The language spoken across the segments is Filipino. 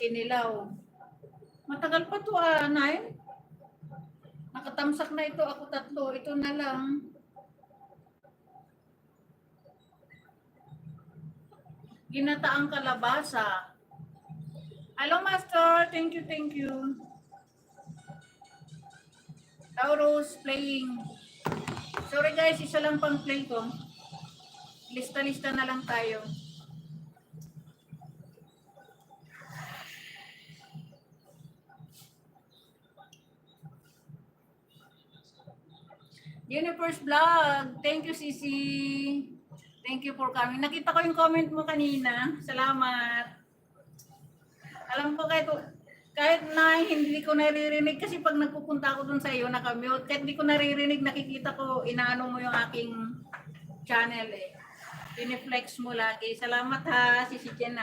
Kinilaw. Matagal pa to ah, Nay. Nakatamsak na ito. Ako tatlo. Ito na lang. Ginataang kalabasa. Hello, Master. Thank you, thank you. Taurus playing. Sorry guys, isa lang pang play ko. Lista-lista na lang tayo. Universe Vlog. Thank you, Sisi. Thank you for coming. Nakita ko yung comment mo kanina. Salamat. Alam ko kahit, kahit na hindi ko naririnig kasi pag nagpupunta ako dun sa iyo, nakamute, kahit hindi ko naririnig, nakikita ko, inaano mo yung aking channel eh. Piniflex mo lagi. Salamat ha, Sisi Jen.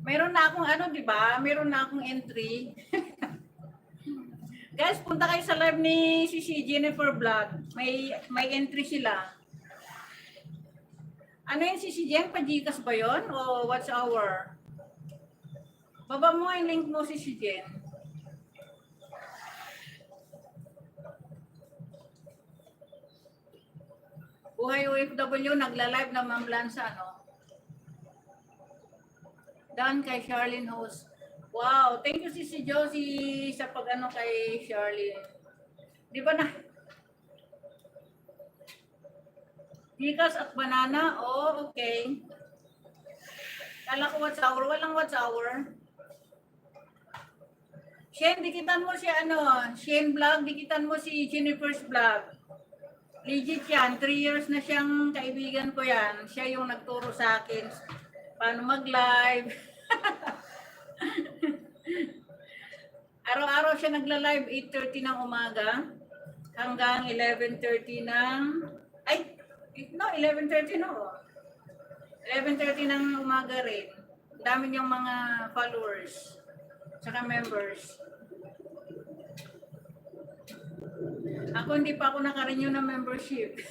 Meron na akong ano, di ba? Meron na akong entry. Guys, punta kayo sa live ni si, si Jennifer Vlog. May may entry sila. Ano yun si si Jen? Pajikas ba yun? O what's our? Baba mo yung link mo si si Jen. Buhay OFW, nagla-live na Ma'am Lanza, no? Done kay Charlene Host. Wow, thank you si si Josie sa pag-ano kay Charlene. Di ba na? Gikas at banana? Oh, okay. Kala ko what's hour. Walang what's hour. Shen, dikitan mo si ano, Shen vlog, dikitan mo si Jennifer's vlog. Legit yan, three years na siyang kaibigan ko yan. Siya yung nagturo sa akin paano mag-live. Araw-araw siya nagla-live 8.30 ng umaga hanggang 11.30 ng... Ay, no, 11.30 no. 11.30 ng umaga rin. Dami niyang mga followers. Tsaka members. Ako hindi pa ako nakarenew ng membership.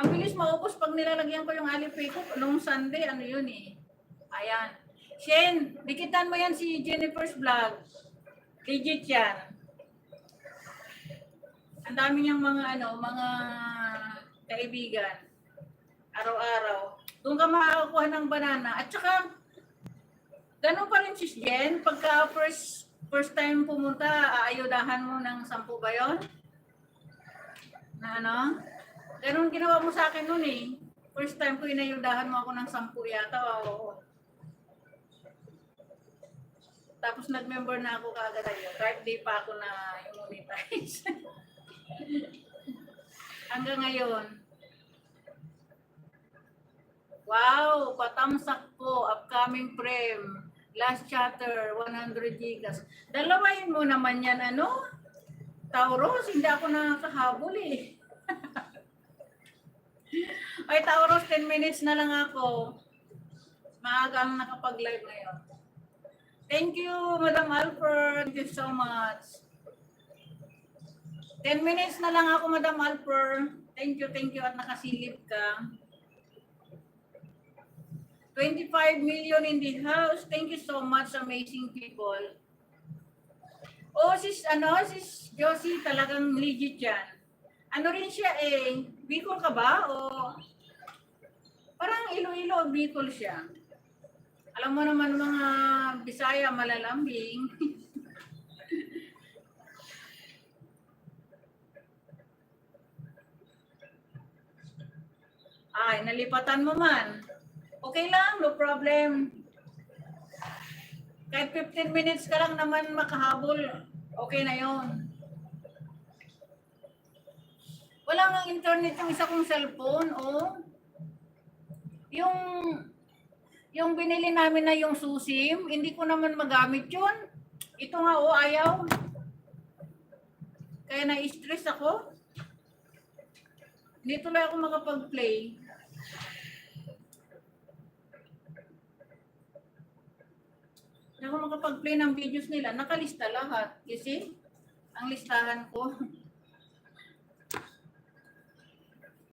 Ang bilis maubos pag nilalagyan ko yung Alipay ko nung Sunday, ano yun eh. Ayan. Shen, dikitan mo yan si Jennifer's vlog. Legit yan. Ang dami niyang mga ano, mga kaibigan. Araw-araw. Doon ka makakakuha ng banana. At saka, ganun pa rin si Jen. Pagka first, first time pumunta, aayudahan mo ng sampu ba yun? Na ano? Ganun ginawa mo sa akin noon eh. First time ko inayudahan mo ako ng sampu yata. Oo. Tapos nag-member na ako kaagad ayun. Kahit di pa ako na monetize. Hanggang ngayon. Wow! Patamsak po. Upcoming frame. Last chatter. 100 gigas. Dalawain mo naman yan ano? Tauros, hindi ako nakakahabol eh. Ay, Tauros, 10 minutes na lang ako. Maaga ang nakapag-live ngayon. Thank you, Madam Alfred. Thank you so much. 10 minutes na lang ako, Madam Alfred. Thank you, thank you at nakasilip ka. 25 million in the house. Thank you so much, amazing people. Oh, sis, ano, sis Josie, talagang legit yan. Ano rin siya eh, Bicol ka ba? O parang Iloilo, Bicol siya. Alam mo naman mga Bisaya, malalambing. Ay, nalipatan mo man. Okay lang, no problem. Kahit 15 minutes ka lang naman makahabol, okay na yon. Wala nga internet yung isa kong cellphone, oh. Yung yung binili namin na yung susim, hindi ko naman magamit yun. Ito nga, oh, ayaw. Kaya na-stress ako. Hindi tuloy ako makapag-play. Hindi ako makapag-play ng videos nila. Nakalista lahat. You see? Ang listahan ko.